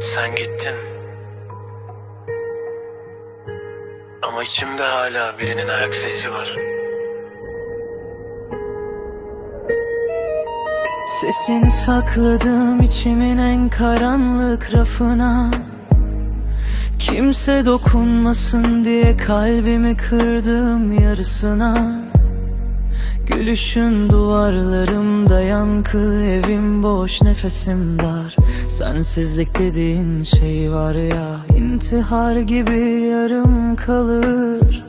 Sen gittin. Ama içimde hala birinin ayak sesi var. Sesini sakladım içimin en karanlık rafına Kimse dokunmasın diye kalbimi kırdım yarısına Gülüşün duvarlarımda yankı Evim boş nefesim dar. Sensizlik dediğin şey var ya intihar gibi yarım kalır.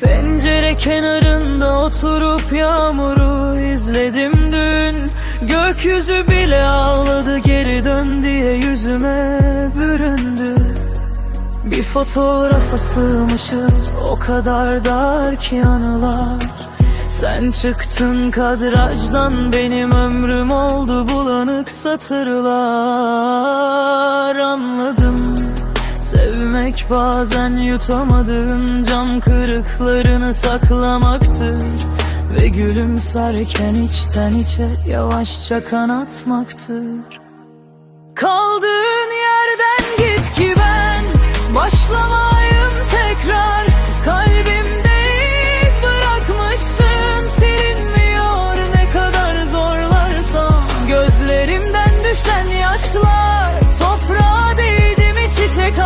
Pencere kenarında oturup yağmuru izledim dün. Gökyüzü bile ağladı geri dön diye yüzüme Bir fotoğrafa sığmışız o kadar dar ki anılar. Sen çıktın kadrajdan benim ömrüm oldu bulanık satırlar. Anladım Sevmek bazen yutamadığın cam kırıklarını saklamaktır. Ve gülümserken içten içe yavaşça kanatmaktır. Kaldığın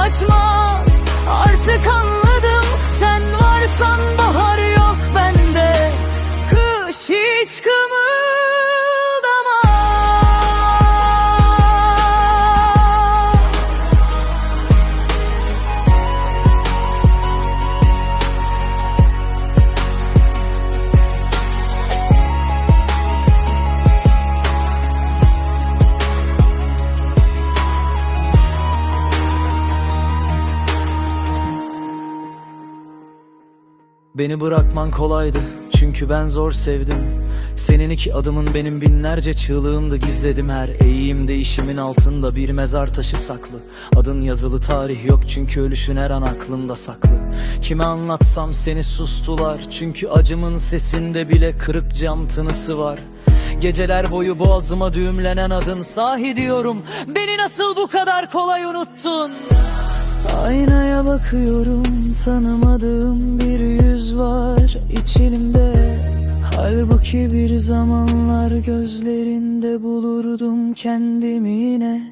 çiçek açmaz Artık anladım Beni bırakman kolaydı çünkü ben zor sevdim. Senin iki adımın benim binlerce çığlığımdı. Gizledim her eğiğim değişimin altında. Bir mezar taşı saklı. Adın yazılı tarih yok çünkü ölüşün her an aklımda saklı. Kime anlatsam seni sustular çünkü acımın sesinde bile kırık cam tınısı var. Geceler boyu boğazıma düğümlenen adın sahi diyorum. Beni nasıl bu kadar kolay unuttun? Aynaya bakıyorum tanımadığım bir yüz var içimde. Halbuki bir zamanlar gözlerinde bulurdum kendimi yine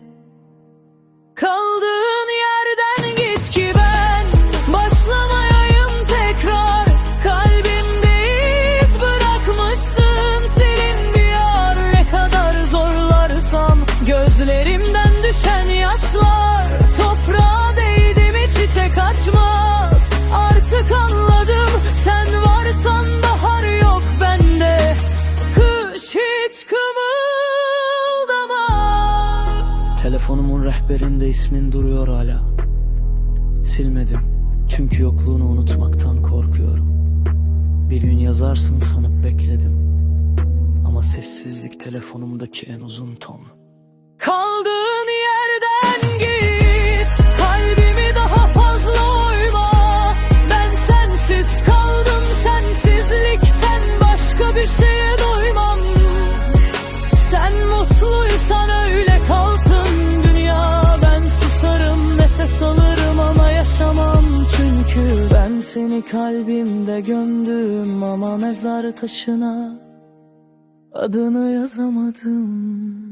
Telefonumun rehberinde ismin duruyor hala. Silmedim. Çünkü yokluğunu unutmaktan korkuyorum. Bir gün yazarsın sanıp bekledim. Ama sessizlik telefonumdaki en uzun ton. Kaldığın Çünkü ben seni kalbimde gömdüm Ama mezar taşına adını yazamadım